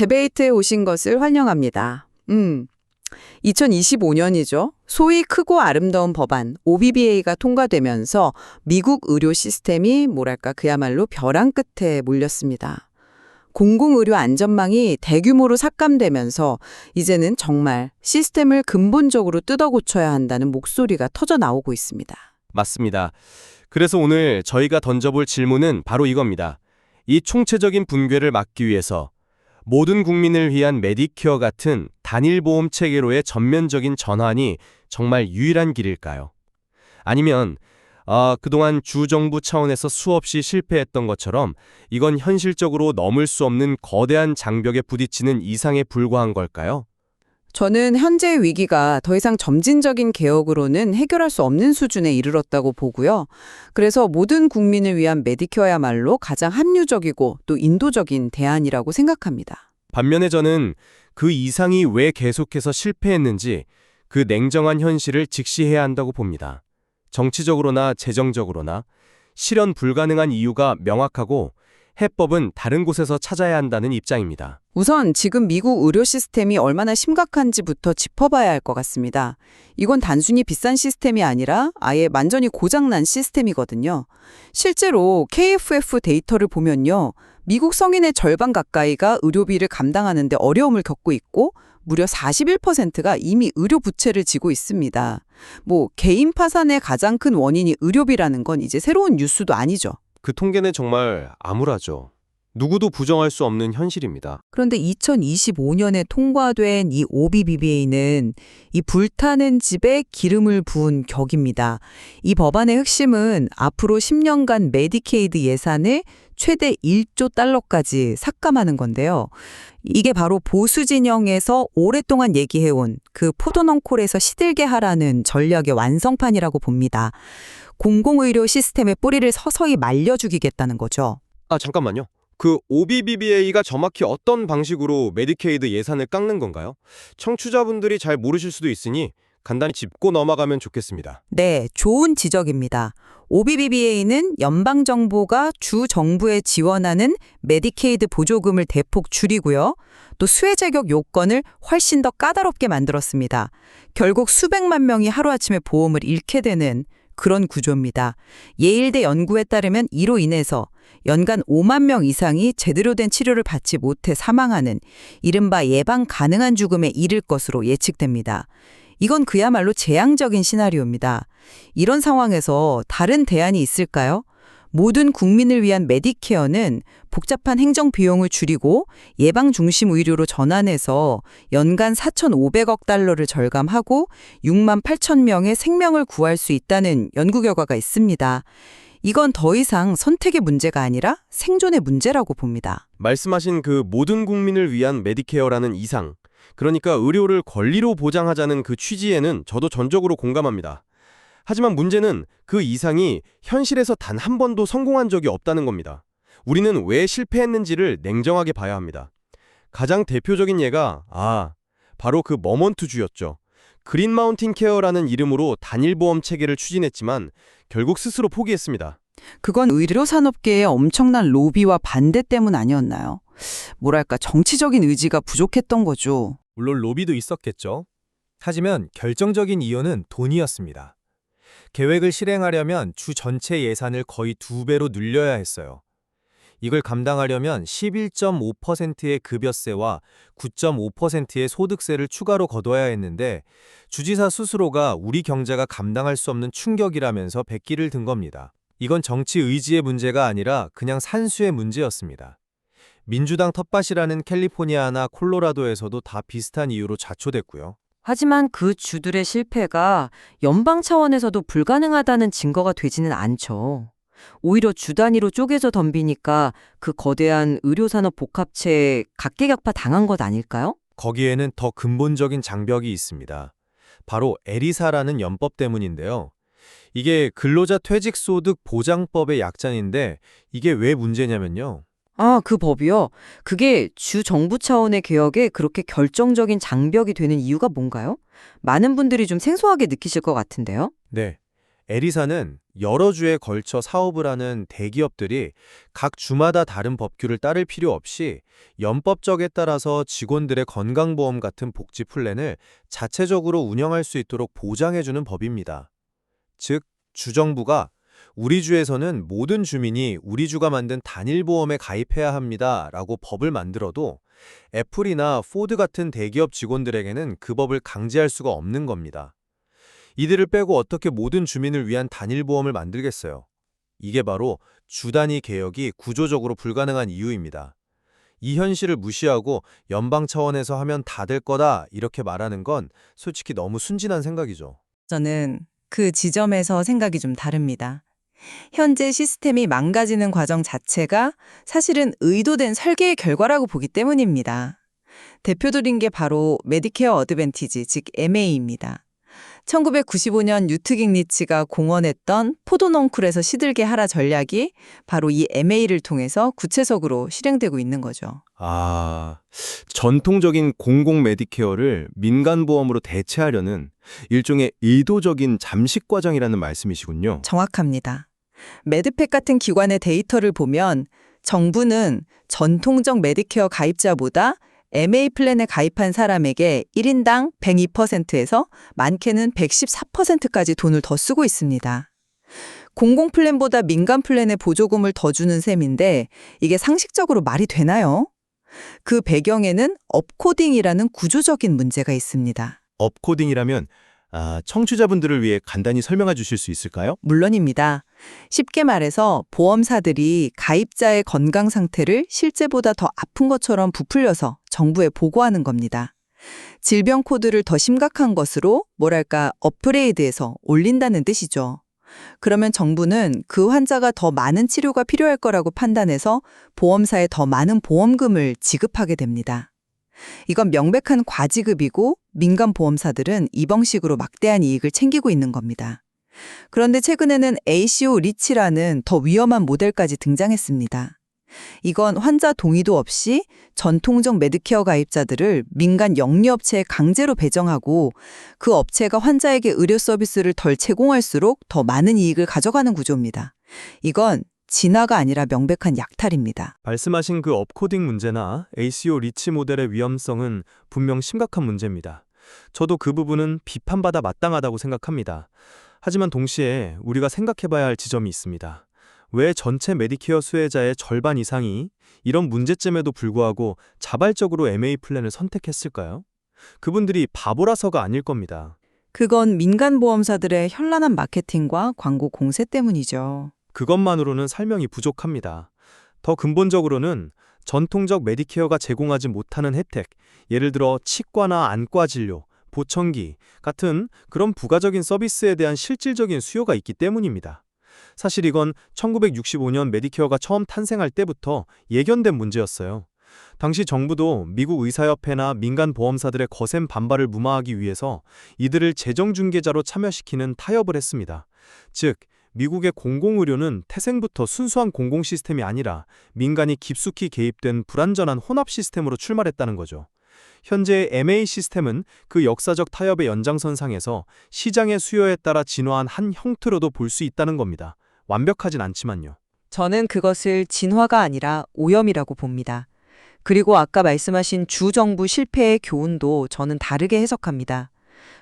데베이트에 오신 것을 환영합니다. 음. 2025년이죠. 소위 크고 아름다운 법안 OBBA가 통과되면서 미국 의료 시스템이 뭐랄까 그야말로 벼랑 끝에 몰렸습니다. 공공의료 안전망이 대규모로 삭감되면서 이제는 정말 시스템을 근본적으로 뜯어 고쳐야 한다는 목소리가 터져 나오고 있습니다. 맞습니다. 그래서 오늘 저희가 던져볼 질문은 바로 이겁니다. 이 총체적인 붕괴를 막기 위해서 모든 국민을 위한 메디케어 같은 단일 보험 체계로의 전면적인 전환이 정말 유일한 길일까요? 아니면 아, 그동안 주정부 차원에서 수없이 실패했던 것처럼 이건 현실적으로 넘을 수 없는 거대한 장벽에 부딪히는 이상에 불과한 걸까요? 저는 현재의 위기가 더 이상 점진적인 개혁으로는 해결할 수 없는 수준에 이르렀다고 보고요. 그래서 모든 국민을 위한 메디케어야말로 가장 합리적이고 또 인도적인 대안이라고 생각합니다. 반면에 저는 그 이상이 왜 계속해서 실패했는지 그 냉정한 현실을 직시해야 한다고 봅니다. 정치적으로나 재정적으로나 실현 불가능한 이유가 명확하고 해법은 다른 곳에서 찾아야 한다는 입장입니다. 우선 지금 미국 의료 시스템이 얼마나 심각한지부터 짚어봐야 할 것 같습니다. 이건 단순히 비싼 시스템이 아니라 아예 완전히 고장난 시스템이거든요. 실제로 KFF 데이터를 보면요. 미국 성인의 절반 가까이가 의료비를 감당하는데 어려움을 겪고 있고 무려 41%가 이미 의료 부채를 지고 있습니다. 뭐 개인 파산의 가장 큰 원인이 의료비라는 건 이제 새로운 뉴스도 아니죠. 그 통계는 정말 암울하죠. 누구도 부정할 수 없는 현실입니다. 그런데 2025년에 통과된 이 OBBBA는 이 불타는 집에 기름을 부은 격입니다. 이 법안의 핵심은 앞으로 10년간 메디케이드 예산을 최대 1조 달러까지 삭감하는 건데요. 이게 바로 보수 진영에서 오랫동안 얘기해온 그 포도농콜에서 시들게 하라는 전략의 완성판이라고 봅니다. 공공의료 시스템의 뿌리를 서서히 말려 죽이겠다는 거죠. 아, 잠깐만요. 그 OBBBA가 정확히 어떤 방식으로 메디케이드 예산을 깎는 건가요? 청취자분들이 잘 모르실 수도 있으니 간단히 짚고 넘어가면 좋겠습니다. 네, 좋은 지적입니다. OBBBA는 연방정부가 주 정부에 지원하는 메디케이드 보조금을 대폭 줄이고요. 또 수혜 자격 요건을 훨씬 더 까다롭게 만들었습니다. 결국 수백만 명이 하루아침에 보험을 잃게 되는 그런 구조입니다. 예일대 연구에 따르면 이로 인해서 연간 5만 명 이상이 제대로 된 치료를 받지 못해 사망하는 이른바 예방 가능한 죽음에 이를 것으로 예측됩니다. 이건 그야말로 재앙적인 시나리오입니다. 이런 상황에서 다른 대안이 있을까요? 모든 국민을 위한 메디케어는 복잡한 행정 비용을 줄이고 예방 중심 의료로 전환해서 연간 4,500억 달러를 절감하고 6만 8천 명의 생명을 구할 수 있다는 연구 결과가 있습니다. 이건 더 이상 선택의 문제가 아니라 생존의 문제라고 봅니다. 말씀하신 그 모든 국민을 위한 메디케어라는 이상, 그러니까 의료를 권리로 보장하자는 그 취지에는 저도 전적으로 공감합니다. 하지만 문제는 그 이상이 현실에서 단 한 번도 성공한 적이 없다는 겁니다. 우리는 왜 실패했는지를 냉정하게 봐야 합니다. 가장 대표적인 예가 아, 바로 그 머먼트주였죠. 그린 마운틴 케어라는 이름으로 단일 보험 체계를 추진했지만 결국 스스로 포기했습니다. 그건 의료 산업계의 엄청난 로비와 반대 때문 아니었나요? 뭐랄까 정치적인 의지가 부족했던 거죠. 물론 로비도 있었겠죠. 하지만 결정적인 이유는 돈이었습니다. 계획을 실행하려면 주 전체 예산을 거의 두 배로 늘려야 했어요. 이걸 감당하려면 11.5%의 급여세와 9.5%의 소득세를 추가로 거둬야 했는데 주지사 스스로가 우리 경제가 감당할 수 없는 충격이라면서 백기를 든 겁니다. 이건 정치 의지의 문제가 아니라 그냥 산수의 문제였습니다. 민주당 텃밭이라는 캘리포니아나 콜로라도에서도 다 비슷한 이유로 자초됐고요. 하지만 그 주들의 실패가 연방 차원에서도 불가능하다는 증거가 되지는 않죠. 오히려 주 단위로 쪼개져 덤비니까 그 거대한 의료산업 복합체에 각계격파 당한 것 아닐까요? 거기에는 더 근본적인 장벽이 있습니다. 바로 에리사라는 연법 때문인데요. 이게 근로자 퇴직소득 보장법의 약자인데 이게 왜 문제냐면요. 아, 그 법이요? 그게 주 정부 차원의 개혁에 그렇게 결정적인 장벽이 되는 이유가 뭔가요? 많은 분들이 좀 생소하게 느끼실 것 같은데요. 네. 에리사는 여러 주에 걸쳐 사업을 하는 대기업들이 각 주마다 다른 법규를 따를 필요 없이 연법적에 따라서 직원들의 건강보험 같은 복지 플랜을 자체적으로 운영할 수 있도록 보장해주는 법입니다. 즉, 주정부가 우리 주에서는 모든 주민이 우리 주가 만든 단일 보험에 가입해야 합니다. 라고 법을 만들어도 애플이나 포드 같은 대기업 직원들에게는 그 법을 강제할 수가 없는 겁니다. 이들을 빼고 어떻게 모든 주민을 위한 단일 보험을 만들겠어요? 이게 바로 주단위 개혁이 구조적으로 불가능한 이유입니다. 이 현실을 무시하고 연방 차원에서 하면 다 될 거다 이렇게 말하는 건 솔직히 너무 순진한 생각이죠. 저는 그 지점에서 생각이 좀 다릅니다. 현재 시스템이 망가지는 과정 자체가 사실은 의도된 설계의 결과라고 보기 때문입니다. 대표드린 게 바로 메디케어 어드밴티지, 즉 MA입니다. 1995년 유트깅 리치가 공언했던 포도넝쿨에서 시들게 하라 전략이 바로 이 MA를 통해서 구체적으로 실행되고 있는 거죠. 아, 전통적인 공공 메디케어를 민간 보험으로 대체하려는 일종의 의도적인 잠식 과정이라는 말씀이시군요. 정확합니다. 매드팩 같은 기관의 데이터를 보면 정부는 전통적 메디케어 가입자보다 MA 플랜에 가입한 사람에게 1인당 102%에서 많게는 114%까지 돈을 더 쓰고 있습니다. 공공 플랜보다 민간 플랜에 보조금을 더 주는 셈인데 이게 상식적으로 말이 되나요? 그 배경에는 업코딩이라는 구조적인 문제가 있습니다. 업코딩이라면 아, 청취자분들을 위해 간단히 설명해 주실 수 있을까요? 물론입니다. 쉽게 말해서 보험사들이 가입자의 건강 상태를 실제보다 더 아픈 것처럼 부풀려서 정부에 보고하는 겁니다. 질병 코드를 더 심각한 것으로 뭐랄까 업그레이드해서 올린다는 뜻이죠. 그러면 정부는 그 환자가 더 많은 치료가 필요할 거라고 판단해서 보험사에 더 많은 보험금을 지급하게 됩니다. 이건 명백한 과지급이고 민간 보험사들은 이 방식으로 막대한 이익을 챙기고 있는 겁니다. 그런데 최근에는 ACO 리치라는 더 위험한 모델까지 등장했습니다. 이건 환자 동의도 없이 전통적 메드케어 가입자들을 민간 영리업체에 강제로 배정하고 그 업체가 환자에게 의료 서비스를 덜 제공할수록 더 많은 이익을 가져가는 구조입니다. 이건 진화가 아니라 명백한 약탈입니다. 말씀하신 그 업코딩 문제나 ACO 리치 모델의 위험성은 분명 심각한 문제입니다. 저도 그 부분은 비판받아 마땅하다고 생각합니다. 하지만 동시에 우리가 생각해봐야 할 지점이 있습니다. 왜 전체 메디케어 수혜자의 절반 이상이 이런 문제점에도 불구하고 자발적으로 MA 플랜을 선택했을까요? 그분들이 바보라서가 아닐 겁니다. 그건 민간 보험사들의 현란한 마케팅과 광고 공세 때문이죠. 그것만으로는 설명이 부족합니다. 더 근본적으로는 전통적 메디케어가 제공하지 못하는 혜택, 예를 들어 치과나 안과 진료, 보청기 같은 그런 부가적인 서비스에 대한 실질적인 수요가 있기 때문입니다. 사실 이건 1965년 메디케어가 처음 탄생할 때부터 예견된 문제였어요. 당시 정부도 미국 의사협회나 민간 보험사들의 거센 반발을 무마하기 위해서 이들을 재정중개자로 참여시키는 타협을 했습니다. 즉, 미국의 공공의료는 태생부터 순수한 공공 시스템이 아니라 민간이 깊숙이 개입된 불완전한 혼합 시스템으로 출발했다는 거죠. 현재 MA 시스템은 그 역사적 타협의 연장선상에서 시장의 수요에 따라 진화한 한 형태로도 볼 수 있다는 겁니다. 완벽하진 않지만요. 저는 그것을 진화가 아니라 오염이라고 봅니다. 그리고 아까 말씀하신 주정부 실패의 교훈도 저는 다르게 해석합니다.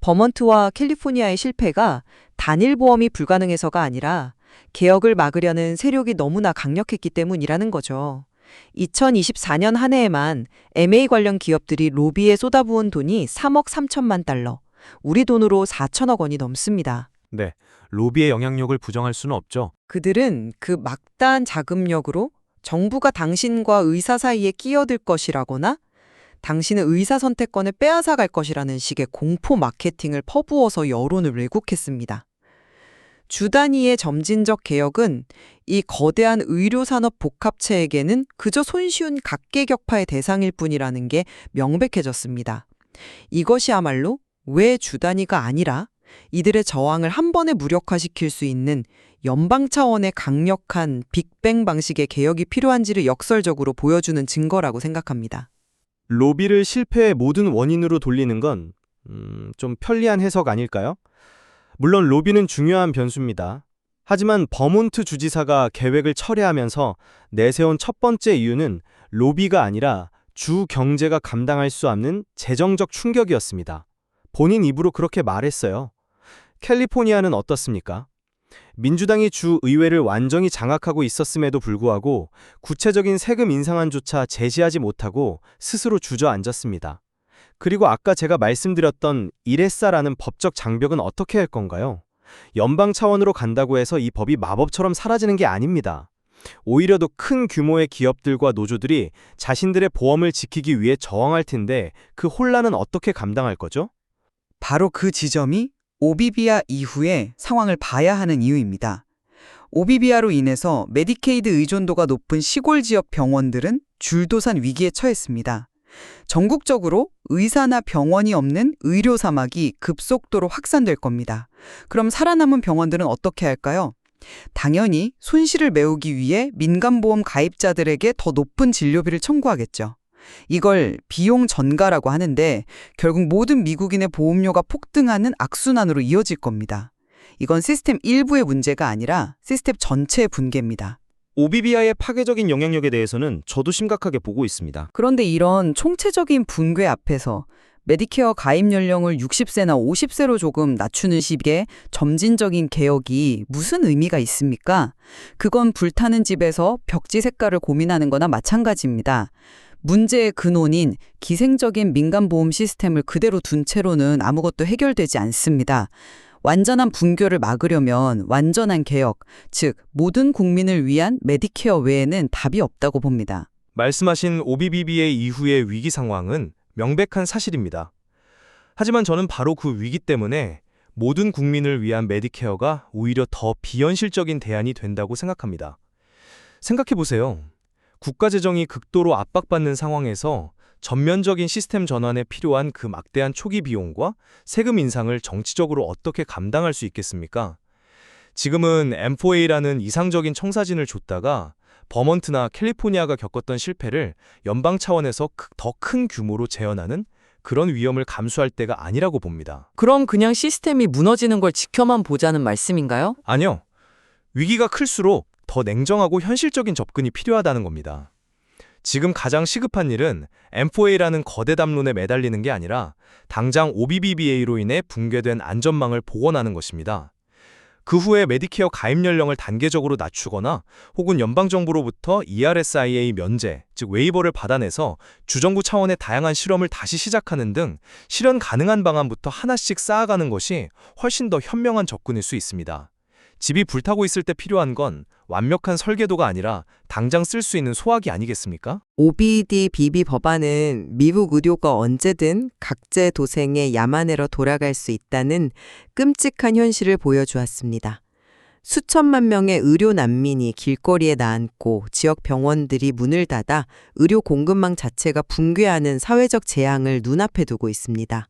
버먼트와 캘리포니아의 실패가 단일 보험이 불가능해서가 아니라 개혁을 막으려는 세력이 너무나 강력했기 때문이라는 거죠. 2024년 한 해에만 MA 관련 기업들이 로비에 쏟아부은 돈이 3억 3천만 달러, 우리 돈으로 4천억 원이 넘습니다. 네, 로비의 영향력을 부정할 수는 없죠. 그들은 그 막다한 자금력으로 정부가 당신과 의사 사이에 끼어들 것이라거나 당신의 의사 선택권을 빼앗아 갈 것이라는 식의 공포 마케팅을 퍼부어서 여론을 왜곡했습니다. 주 단위의 점진적 개혁은 이 거대한 의료산업 복합체에게는 그저 손쉬운 각계격파의 대상일 뿐이라는 게 명백해졌습니다. 이것이야말로 왜 주 단위가 아니라 이들의 저항을 한 번에 무력화시킬 수 있는 연방 차원의 강력한 빅뱅 방식의 개혁이 필요한지를 역설적으로 보여주는 증거라고 생각합니다. 로비를 실패의 모든 원인으로 돌리는 건, 음, 좀 편리한 해석 아닐까요? 물론 로비는 중요한 변수입니다. 하지만 버몬트 주지사가 계획을 철회하면서 내세운 첫 번째 이유는 로비가 아니라 주 경제가 감당할 수 없는 재정적 충격이었습니다. 본인 입으로 그렇게 말했어요. 캘리포니아는 어떻습니까? 민주당이 주 의회를 완전히 장악하고 있었음에도 불구하고 구체적인 세금 인상안조차 제시하지 못하고 스스로 주저앉았습니다. 그리고 아까 제가 말씀드렸던 이레사라는 법적 장벽은 어떻게 할 건가요? 연방 차원으로 간다고 해서 이 법이 마법처럼 사라지는 게 아닙니다. 오히려 더 큰 규모의 기업들과 노조들이 자신들의 보험을 지키기 위해 저항할 텐데 그 혼란은 어떻게 감당할 거죠? 바로 그 지점이 오비비아 이후의 상황을 봐야 하는 이유입니다. 오비비아로 인해서 메디케이드 의존도가 높은 시골 지역 병원들은 줄도산 위기에 처했습니다. 전국적으로 의사나 병원이 없는 의료 사막이 급속도로 확산될 겁니다. 그럼 살아남은 병원들은 어떻게 할까요? 당연히 손실을 메우기 위해 민간보험 가입자들에게 더 높은 진료비를 청구하겠죠. 이걸 비용 전가라고 하는데 결국 모든 미국인의 보험료가 폭등하는 악순환으로 이어질 겁니다. 이건 시스템 일부의 문제가 아니라 시스템 전체의 붕괴입니다. 오비비아의 파괴적인 영향력에 대해서는 저도 심각하게 보고 있습니다. 그런데 이런 총체적인 붕괴 앞에서 메디케어 가입 연령을 60세나 50세로 조금 낮추는 식의 점진적인 개혁이 무슨 의미가 있습니까? 그건 불타는 집에서 벽지 색깔을 고민하는 거나 마찬가지입니다. 문제의 근원인 기생적인 민간보험 시스템을 그대로 둔 채로는 아무것도 해결되지 않습니다. 완전한 붕괴를 막으려면 완전한 개혁, 즉 모든 국민을 위한 메디케어 외에는 답이 없다고 봅니다. 말씀하신 OBBBA 이후의 위기 상황은 명백한 사실입니다. 하지만 저는 바로 그 위기 때문에 모든 국민을 위한 메디케어가 오히려 더 비현실적인 대안이 된다고 생각합니다. 생각해 보세요. 국가 재정이 극도로 압박받는 상황에서 전면적인 시스템 전환에 필요한 그 막대한 초기 비용과 세금 인상을 정치적으로 어떻게 감당할 수 있겠습니까? 지금은 M4A라는 이상적인 청사진을 줬다가 버먼트나 캘리포니아가 겪었던 실패를 연방 차원에서 더 큰 규모로 재현하는 그런 위험을 감수할 때가 아니라고 봅니다. 그럼 그냥 시스템이 무너지는 걸 지켜만 보자는 말씀인가요? 아니요. 위기가 클수록 더 냉정하고 현실적인 접근이 필요하다는 겁니다. 지금 가장 시급한 일은 M4A라는 거대 담론에 매달리는 게 아니라 당장 OBBBA로 인해 붕괴된 안전망을 복원하는 것입니다. 그 후에 메디케어 가입 연령을 단계적으로 낮추거나 혹은 연방정부로부터 ERSIA 면제, 즉 웨이버를 받아내서 주정부 차원의 다양한 실험을 다시 시작하는 등 실현 가능한 방안부터 하나씩 쌓아가는 것이 훨씬 더 현명한 접근일 수 있습니다. 집이 불타고 있을 때 필요한 건 완벽한 설계도가 아니라 당장 쓸 수 있는 소화기 아니겠습니까? OBDBB 법안은 미국 의료가 언제든 각제 도생의 야만으로 돌아갈 수 있다는 끔찍한 현실을 보여주었습니다. 수천만 명의 의료 난민이 길거리에 나앉고 지역 병원들이 문을 닫아 의료 공급망 자체가 붕괴하는 사회적 재앙을 눈앞에 두고 있습니다.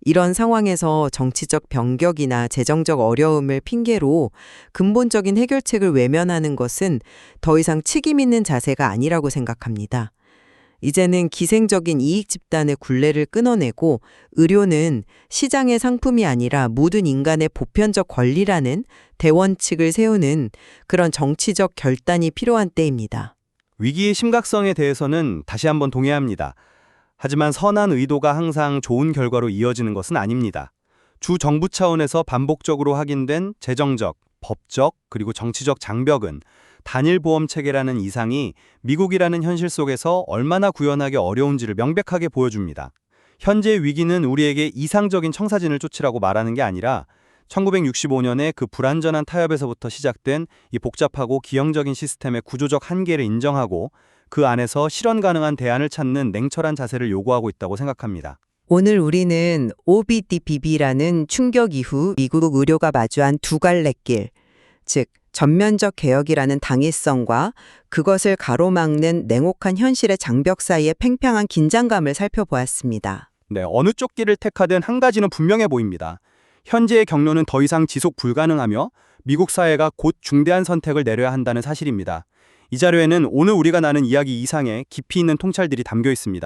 이런 상황에서 정치적 병격이나 재정적 어려움을 핑계로 근본적인 해결책을 외면하는 것은 더 이상 책임 있는 자세가 아니라고 생각합니다. 이제는 기생적인 이익 집단의 굴레를 끊어내고 의료는 시장의 상품이 아니라 모든 인간의 보편적 권리라는 대원칙을 세우는 그런 정치적 결단이 필요한 때입니다. 위기의 심각성에 대해서는 다시 한번 동의합니다. 하지만 선한 의도가 항상 좋은 결과로 이어지는 것은 아닙니다. 주 정부 차원에서 반복적으로 확인된 재정적, 법적, 그리고 정치적 장벽은 단일 보험 체계라는 이상이 미국이라는 현실 속에서 얼마나 구현하기 어려운지를 명백하게 보여줍니다. 현재 위기는 우리에게 이상적인 청사진을 쫓으라고 말하는 게 아니라 1965년에 그 불완전한 타협에서부터 시작된 이 복잡하고 기형적인 시스템의 구조적 한계를 인정하고 그 안에서 실현 가능한 대안을 찾는 냉철한 자세를 요구하고 있다고 생각합니다. 오늘 우리는 OBDBB라는 충격 이후 미국 의료가 마주한 두 갈래 길, 즉 전면적 개혁이라는 당위성과 그것을 가로막는 냉혹한 현실의 장벽 사이의 팽팽한 긴장감을 살펴보았습니다. 네, 어느 쪽 길을 택하든 한 가지는 분명해 보입니다. 현재의 경로는 더 이상 지속 불가능하며 미국 사회가 곧 중대한 선택을 내려야 한다는 사실입니다. 이 자료에는 오늘 우리가 나눈 이야기 이상의 깊이 있는 통찰들이 담겨 있습니다.